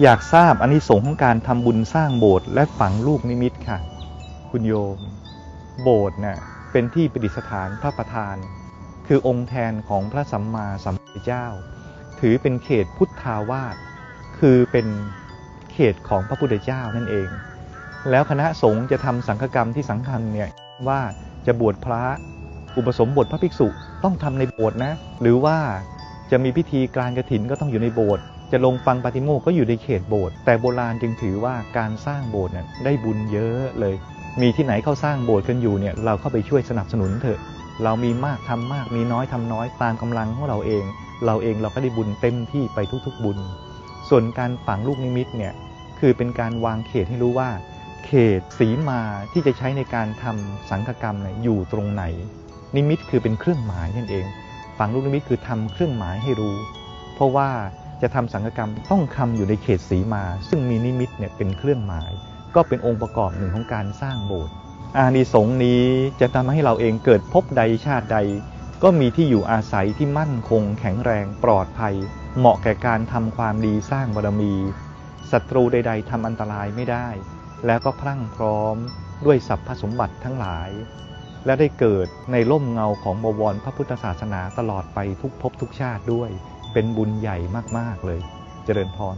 อยากทราบอานิสงส์ของการทำบุญสร้างโบสถ์และฝังลูกนิมิตค่ะ คุณโยม โบสถ์เนี่ยเป็นที่ประดิษฐานพระประธาน คือองค์แทนของพระสัมมาสัมพุทธเจ้า ถือเป็นเขตพุทธาวาสคือเป็นเขตของพระพุทธเจ้านั่นเอง แล้วคณะสงฆ์จะทำสังฆกรรมที่สังคัญเนี่ยว่าจะบวชพระอุปสมบทพระภิกษุต้องทำในโบสถ์นะ หรือว่าจะมีพิธีการกระถินก็ต้องอยู่ในโบสถ์ จะลงฟังปาติโมกข์ก็อยู่ในเขตโบสถ์แต่โบราณจึงถือว่าการสร้างโบสถ์เนี่ยได้บุญเยอะเลย มีที่ไหนเขาสร้างโบสถ์กันอยู่เนี่ยเราเข้าไปช่วยสนับสนุนเถอะ เรามีมากทำมากมีน้อยทำน้อยตามกำลังของเราเอง เราเองเราก็ได้บุญเต็มที่ไปทุกๆบุญ ส่วนการฝังลูกนิมิตเนี่ยคือเป็นการวางเขตให้รู้ว่า เขตสีมาที่จะใช้ในการทำสังฆกรรมเนี่ยอยู่ตรงไหน นิมิตคือเป็นเครื่องหมายนั่นเองฝังลูกนิมิตคือทำเครื่องหมายให้รู้ เพราะว่า จะทำสังฆกรรมต้องทำอยู่ในเขตสีมา ซึ่งมีนิมิตเนี่ยเป็นเครื่องหมาย ก็เป็นองค์ประกอบหนึ่งของการสร้างโบสถ์อานิสงส์นี้จะทำให้เราเองเกิดพบใดชาติใด ก็มีที่อยู่อาศัยที่มั่นคง แข็งแรงปลอดภัย เหมาะแก่การทำความดีสร้างบารมีศัตรูใด ๆทำอันตรายไม่ได้ แล้วก็พรั่งพร้อมด้วยสรรพสมบัติทั้งหลาย และได้เกิดในร่มเงาของบวรพระพุทธศาสนาตลอดไปทุกภพทุกชาติด้วย เป็นบุญใหญ่มาก ๆ เลย เจริญพร